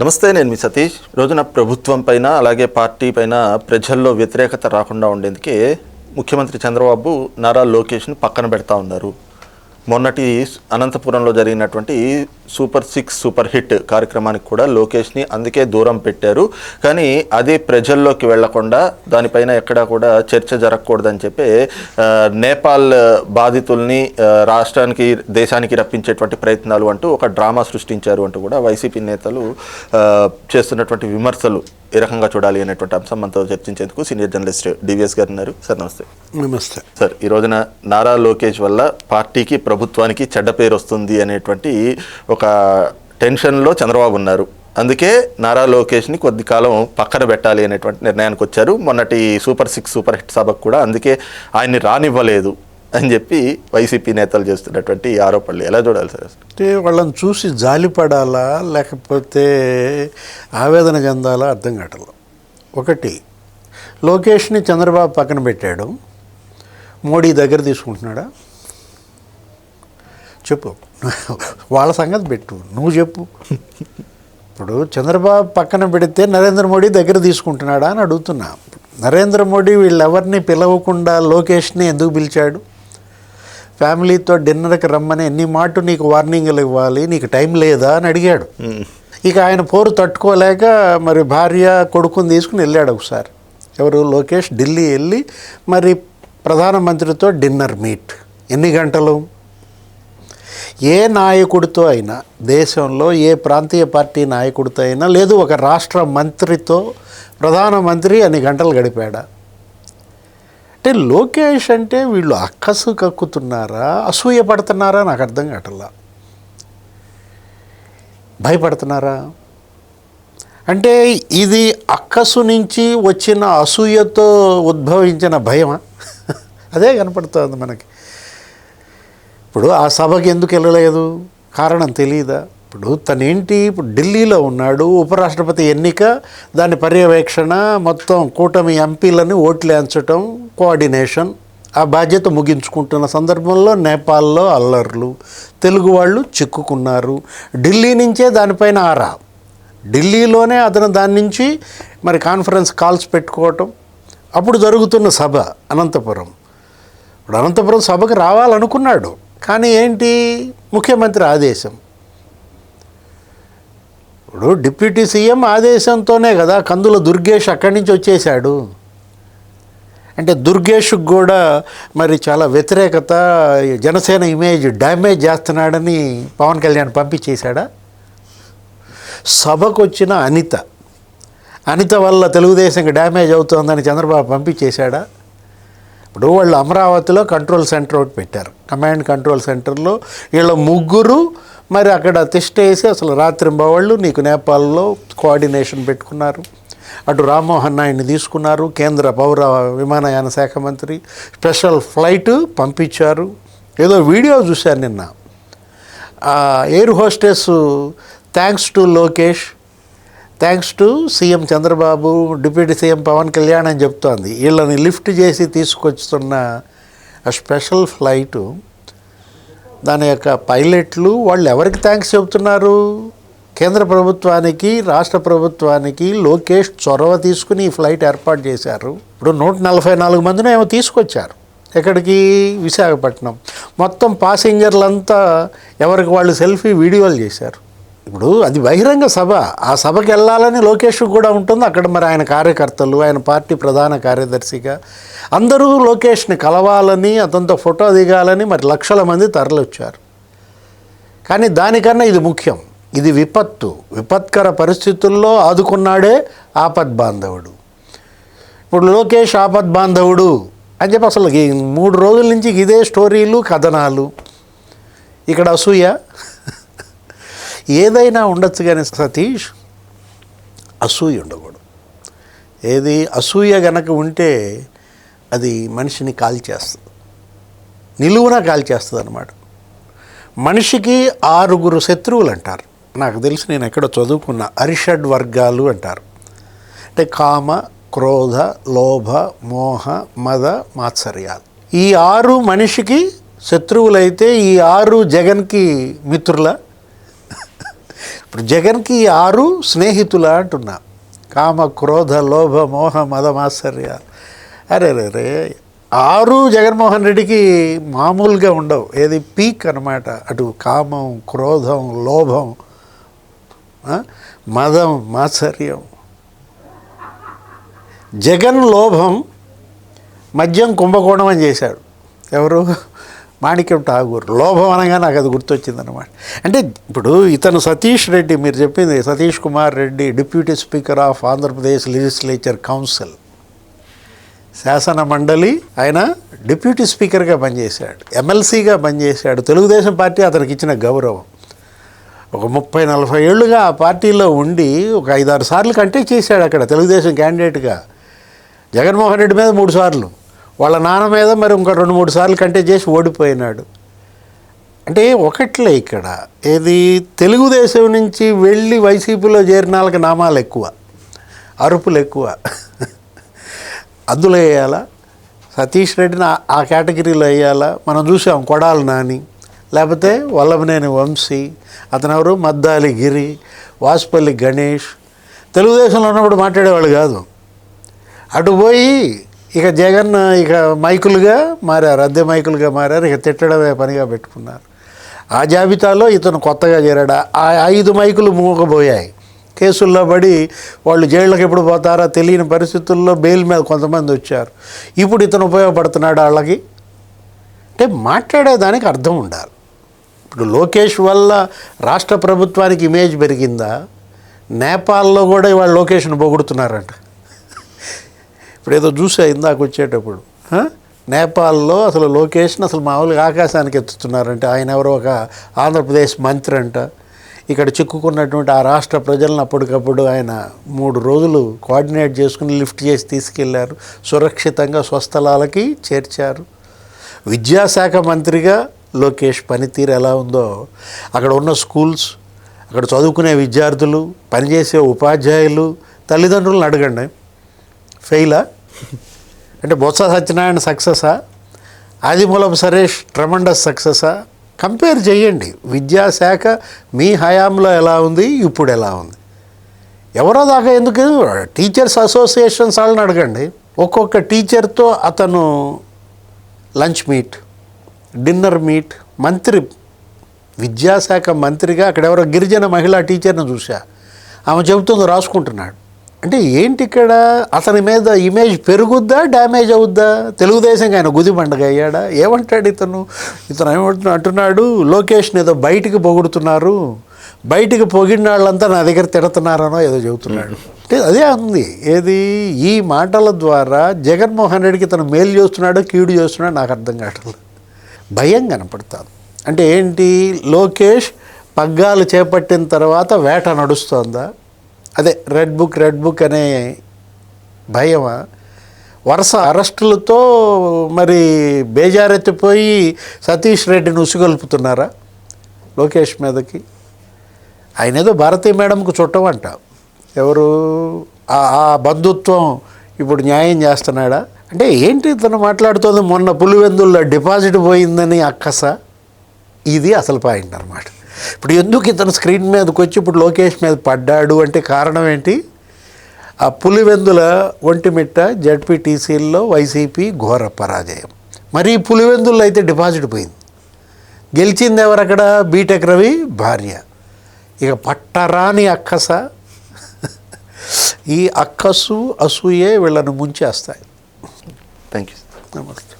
నమస్తే నేను మీ సతీష్. రోజున ప్రభుత్వం పైన అలాగే పార్టీ పైన ప్రజల్లో వ్యతిరేకత రాకుండా ఉండేందుకే ముఖ్యమంత్రి చంద్రబాబు నారా లోకేష్ను పక్కన పెడతా ఉన్నారు. మొన్నటి అనంతపురంలో జరిగినటువంటి సూపర్ సిక్స్ సూపర్ హిట్ కార్యక్రమానికి కూడా లోకేష్ని అందుకే దూరం పెట్టారు. కానీ అదే ప్రజల్లోకి వెళ్ళకుండా దానిపైన ఎక్కడా కూడా చర్చ జరగకూడదని చెప్పి నేపాల్ బాధితుల్ని రాష్ట్రానికి దేశానికి రప్పించేటువంటి ప్రయత్నాలు అంటూ ఒక డ్రామా సృష్టించారు అంటూ కూడా వైసీపీ నేతలు చేస్తున్నటువంటి విమర్శలు ఏ రకంగా చూడాలి అనేటువంటి అంశం మనతో చర్చించేందుకు సీనియర్ జర్నలిస్ట్ డివిఎస్ గారు ఉన్నారు. సార్ నమస్తే. నమస్తే. సార్ ఈ రోజున నారా లోకేష్ వల్ల పార్టీకి ప్రభుత్వానికి చెడ్డ పేరు వస్తుంది అనేటువంటి ఒక టెన్షన్లో చంద్రబాబు ఉన్నారు. అందుకే నారా లోకేష్ని కొద్ది కాలం పక్కన పెట్టాలి అనేటువంటి నిర్ణయానికి వచ్చారు. మొన్నటి సూపర్ సిక్స్ సూపర్ హిట్ సభకు కూడా అందుకే ఆయన్ని రానివ్వలేదు అని చెప్పి వైసీపీ నేతలు చేస్తున్నటువంటి ఆరోపణలు ఎలా చూడాలి సార్ అంటే వాళ్ళని చూసి జాలిపడాలా లేకపోతే ఆవేదన చెందాలా అర్థం కావట్లేదు. ఒకటి లోకేష్ని చంద్రబాబు పక్కన పెట్టాడు. మోడీ దగ్గర తీసుకుంటున్నాడా? చెప్పు. వాళ్ళ సంగతి పెట్టు. నువ్వు చెప్పు. ఇప్పుడు చంద్రబాబు పక్కన పెడితే నరేంద్ర మోడీ దగ్గర తీసుకుంటున్నాడా అని అడుగుతున్నా. నరేంద్ర మోడీ వీళ్ళెవరిని పిలవకుండా లోకేష్ని ఎందుకు పిలిచాడు? ఫ్యామిలీతో డిన్నర్కి రమ్మని ఎన్ని మాట నీకు వార్నింగ్లు ఇవ్వాలి? నీకు టైం లేదా అని అడిగాడు. ఇక ఆయన పోరు తట్టుకోలేక మరి భార్య కొడుకుని తీసుకుని వెళ్ళాడు ఒకసారి. ఎవరు? లోకేష్ ఢిల్లీ వెళ్ళి మరి ప్రధానమంత్రితో డిన్నర్ మీట్. ఎన్ని గంటలు? ఏ నాయకుడితో అయినా దేశంలో ఏ ప్రాంతీయ పార్టీ నాయకుడితో అయినా లేదు ఒక రాష్ట్ర మంత్రితో ప్రధానమంత్రి అన్ని గంటలు గడిపాడా? అంటే లోకేష్ అంటే వీళ్ళు అక్కసు కక్కుతున్నారా అసూయ పడుతున్నారా? నాకు అర్థం కావట్లా. భయపడుతున్నారా? అంటే ఇది అక్కసు నుంచి వచ్చిన అసూయతో ఉద్భవించిన భయమా? అదే కనపడుతుంది మనకి. ఇప్పుడు ఆ సభకి ఎందుకు వెళ్ళలేదు? కారణం తెలియదా ఇప్పుడు తనేంటి? ఇప్పుడు ఢిల్లీలో ఉన్నాడు ఉపరాష్ట్రపతి ఎన్నిక దాని పర్యవేక్షణ మొత్తం కూటమి ఎంపీలని ఓట్లేంచటం కోఆర్డినేషన్ ఆ బాధ్యత ముగించుకుంటున్న సందర్భంలో నేపాల్లో అల్లర్లు తెలుగు వాళ్ళు చిక్కుకున్నారు. ఢిల్లీ నుంచే దానిపైన ఆరా. ఢిల్లీలోనే అతను దాని నుంచి మరి కాన్ఫరెన్స్ కాల్స్ పెట్టుకోవటం. అప్పుడు జరుగుతున్న సభ అనంతపురం. ఇప్పుడు అనంతపురం సభకు రావాలనుకున్నాడు. కానీ ఏంటి? ముఖ్యమంత్రి ఆదేశం. ఇప్పుడు డిప్యూటీ సీఎం ఆదేశంతోనే కదా కందుల దుర్గేష్ అక్కడి నుంచి వచ్చేశాడు. అంటే దుర్గేష్కి కూడా మరి చాలా వ్యతిరేకత జనసేన ఇమేజ్ డ్యామేజ్ చేస్తున్నాడని పవన్ కళ్యాణ్ పంపించేశాడా? సభకు వచ్చిన అనిత. అనిత వల్ల తెలుగుదేశంకి డ్యామేజ్ అవుతోందని చంద్రబాబు పంపించేశాడా? ఇప్పుడు వాళ్ళు అమరావతిలో కంట్రోల్ సెంటర్ ఒకటి పెట్టారు. కమాండ్ కంట్రోల్ సెంటర్లో వీళ్ళ ముగ్గురు మరి అక్కడ తిష్టేసి అసలు రాత్రింబవాళ్ళు నీకు నేపాల్లో కోఆర్డినేషన్ పెట్టుకున్నారు. అటు రామ్మోహన్ నాయుడిని తీసుకున్నారు. కేంద్ర పౌర విమానయాన శాఖ మంత్రి స్పెషల్ ఫ్లైట్ పంపించారు. ఏదో వీడియో చూశాను నిన్న. Air hostess thanks to Lokesh thanks to CM Chandrababu deputy CM Pawan Kalyan అని చెప్తోంది. వీళ్ళని లిఫ్ట్ చేసి తీసుకొస్తున్న ఆ స్పెషల్ ఫ్లైటు దాని యొక్క పైలట్లు వాళ్ళు ఎవరికి థ్యాంక్స్ చెబుతున్నారు కేంద్ర ప్రభుత్వానికి రాష్ట్ర ప్రభుత్వానికి లోకేష్ చొరవ తీసుకుని ఈ ఫ్లైట్ ఏర్పాటు చేశారు. ఇప్పుడు నూట నలభై నాలుగు మందిని ఏమో తీసుకొచ్చారు ఎక్కడికి? విశాఖపట్నం. మొత్తం పాసింజర్లంతా ఎవరికి వాళ్ళు సెల్ఫీ వీడియోలు చేశారు. ఇప్పుడు అది బహిరంగ సభ. ఆ సభకి వెళ్ళాలని లోకేష్ కూడా ఉంటుంది. అక్కడ మరి ఆయన కార్యకర్తలు ఆయన పార్టీ ప్రధాన కార్యదర్శిగా అందరూ లోకేష్ని కలవాలని అతనితో ఫోటో దిగాలని మరి లక్షల మంది తరలిచ్చారు కానీ దానికన్నా ఇది ముఖ్యం. ఇది విపత్తు. విపత్కర పరిస్థితుల్లో ఆదుకున్నాడే ఆపద్ బాంధవుడు. ఇప్పుడు లోకేష్ ఆపద్ బాంధవుడు అని చెప్పి అసలు ఈ మూడు రోజుల నుంచి ఇదే స్టోరీలు కథనాలు. ఇక్కడ అసూయ. ఏదైనా ఉండొచ్చు కానీ సతీష్ అసూయ ఉండకూడదు. ఏది అసూయ గనక ఉంటే అది మనిషిని కాల్చేస్తుంది. నిలువున కాల్చేస్తుంది అనమాట మనిషికి ఆరుగురు శత్రువులు అంటారు. నాకు తెలిసి నేను ఎక్కడో చదువుకున్న అరిషడ్ వర్గాలు అంటారు. అంటే కామ క్రోధ లోభ మోహ మద మాత్సర్యాలు. ఈ ఆరు మనిషికి శత్రువులైతే ఈ ఆరు జగన్కి మిత్రుల? ఇప్పుడు జగన్కి ఆరు స్నేహితుల అంటున్నా. కామ క్రోధ లోభ మోహ మదమాశ్చర్య అరే రే రే ఆరు జగన్మోహన్ రెడ్డికి మామూలుగా ఉండవు. ఏది పీక్ అనమాట అటు కామం క్రోధం లోభం మదం మాత్సర్యం. జగన్ లోభం మద్యం కుంభకోణం అని చేశాడు. ఎవరు? మాణిక్యం ఠాగూర్. లోభం అనగా నాకు అది గుర్తొచ్చిందనమాట అంటే ఇప్పుడు ఇతను సతీష్ రెడ్డి మీరు చెప్పింది Satish Kumar Reddy deputy speaker of Andhra Pradesh legislature council. శాసన మండలి ఆయన డిప్యూటీ స్పీకర్గా పనిచేశాడు ఎమ్మెల్సీగా పనిచేశాడు. తెలుగుదేశం పార్టీ అతనికి ఇచ్చిన గౌరవం. ఒక ముప్పై నలభై ఏళ్ళుగా ఆ పార్టీలో ఉండి ఒక ఐదారు సార్లు కంటెక్ట్ చేశాడు అక్కడ తెలుగుదేశం క్యాండిడేట్గా. జగన్మోహన్ రెడ్డి మీద మూడు సార్లు. వాళ్ళ నాన్న మీద మరి ఇంకో రెండు మూడు సార్లు కంటే చేసి ఓడిపోయినాడు. అంటే ఒకట్లే ఇక్కడ. ఏది తెలుగుదేశం నుంచి వెళ్ళి వైసీపీలో చేరిన వాళ్ళకి నామాలు ఎక్కువ అరుపులు ఎక్కువ. అందులో వేయాలా? సతీష్ రెడ్డిని ఆ- కేటగిరీలో వేయాలా? మనం చూసాం కొడాలి నాని లేకపోతే వల్లభనేని వంశీ అతను ఎవరు మద్దాలి గిరి వాసుపల్లి గణేష్. తెలుగుదేశంలో ఉన్నప్పుడు మాట్లాడేవాళ్ళు కాదు. అటు పోయి ఇక జగన్ ఇక మైకులుగా మారారు. అద్దె మైకులుగా మారారు. ఇక తిట్టడమే పనిగా పెట్టుకున్నారు. ఆ జాబితాలో ఇతను కొత్తగా చేరాడు. ఆ ఐదు మైకులు మూగబోయాయి. కేసుల్లో పడి వాళ్ళు జైళ్ళకి ఎప్పుడు పోతారో తెలియని పరిస్థితుల్లో బెయిల్ మీద కొంతమంది వచ్చారు. ఇప్పుడు ఇతను ఉపయోగపడుతున్నాడు వాళ్ళకి? అంటే మాట్లాడేదానికి అర్థం ఉండాలి. ఇప్పుడు లోకేష్ వల్ల రాష్ట్ర ప్రభుత్వానికి ఇమేజ్ పెరిగిందా? నేపాల్లో కూడా ఇవాళ లోకేష్ను పొగుడుతున్నారంట. ఇప్పుడు ఏదో చూసా ఇందాక వచ్చేటప్పుడు. నేపాల్లో అసలు లోకేష్ని అసలు మామూలుగా ఆకాశానికి ఎత్తుతున్నారంటే ఆయన ఎవరో ఒక ఆంధ్రప్రదేశ్ మంత్రి అంట. ఇక్కడ చిక్కుకున్నటువంటి ఆ రాష్ట్ర ప్రజలను అప్పటికప్పుడు ఆయన మూడు రోజులు కోఆర్డినేట్ చేసుకుని లిఫ్ట్ చేసి తీసుకెళ్ళారు. సురక్షితంగా స్వస్థలాలకి చేర్చారు. విద్యాశాఖ మంత్రిగా లోకేష్ పనితీరు ఎలా ఉందో అక్కడ ఉన్న స్కూల్స్ అక్కడ చదువుకునే విద్యార్థులు పనిచేసే ఉపాధ్యాయులు తల్లిదండ్రులను అడగండి. ఫెయిలా? అంటే బొత్స సత్యనారాయణ సక్సెసా? ఆదిమూలం సరేష్ ట్రమండస్ సక్సెసా? కంపేర్ చేయండి. విద్యాశాఖ మీ హయాంలో ఎలా ఉంది? ఇప్పుడు ఎలా ఉంది? ఎవరో దాకా ఎందుకు? టీచర్స్ అసోసియేషన్స్ వాళ్ళని అడగండి. ఒక్కొక్క టీచర్తో అతను లంచ్ మీట్ డిన్నర్ మీట్ మంత్రి విద్యాశాఖ మంత్రిగా అక్కడ ఎవరో గిరిజన మహిళా టీచర్ని చూసా ఆమె చెబుతుంది రాసుకుంటున్నాడు. అంటే ఏంటి ఇక్కడ అతని మీద ఇమేజ్ పెరుగుద్దా డ్యామేజ్ అవుద్దా? తెలుగుదేశం ఆయన గుది పండగ అయ్యాడా? ఏమంటాడు ఇతను? ఇతను ఏమంటున్నా అంటున్నాడు లోకేష్ని ఏదో బయటికి పొగుడుతున్నారు. బయటికి పొగిడిన వాళ్ళంతా నా దగ్గర తిడుతున్నారనో ఏదో చెబుతున్నాడు. అంటే అదే ఉంది. ఏది? ఈ మాటల ద్వారా జగన్మోహన్ రెడ్డికి తను మేలు చేస్తున్నాడో కీడు చేస్తున్నాడో నాకు అర్థం కావట్లేదు. భయం కనపడుతుంది. అంటే ఏంటి? లోకేష్ పగ్గాలు చేపట్టిన తర్వాత వేట నడుస్తోందా? అదే రెడ్ బుక్ రెడ్ బుక్ అనే భయమా? వరుస అరెస్టులతో మరి బేజారెత్తిపోయి సతీష్ రెడ్డిని ఉసుగొల్పుతున్నారా లోకేష్ మీదకి? ఆయన ఏదో భారతీ మేడంకు చుట్టమంట. ఎవరు? ఆ- ఆ బంధుత్వం ఇప్పుడు న్యాయం చేస్తున్నాడా? అంటే ఏంటి తను మాట్లాడుతోంది? మొన్న పులివెందుల్లో డిపాజిట్ పోయిందని అక్కస. ఇది అసలు పాయింట్ అనమాట ఇప్పుడు ఎందుకు ఇతను స్క్రీన్ మీదకి వచ్చి ఇప్పుడు లోకేష్ మీద పడ్డాడు అంటే కారణం ఏంటి? ఆ పులివెందుల ఒంటిమిట్ట జడ్పీటీసీల్లో వైసీపీ ఘోర పరాజయం. మరి పులివెందుల్లో అయితే డిపాజిట్ పోయింది. గెలిచింది ఎవరు అక్కడ? బీటెక్ రవి భార్య. ఇక పట్టరాని అక్కస. ఈ అక్కసు అసూయే వీళ్ళను ముంచేస్తాయి. థ్యాంక్ యూ నమస్తే.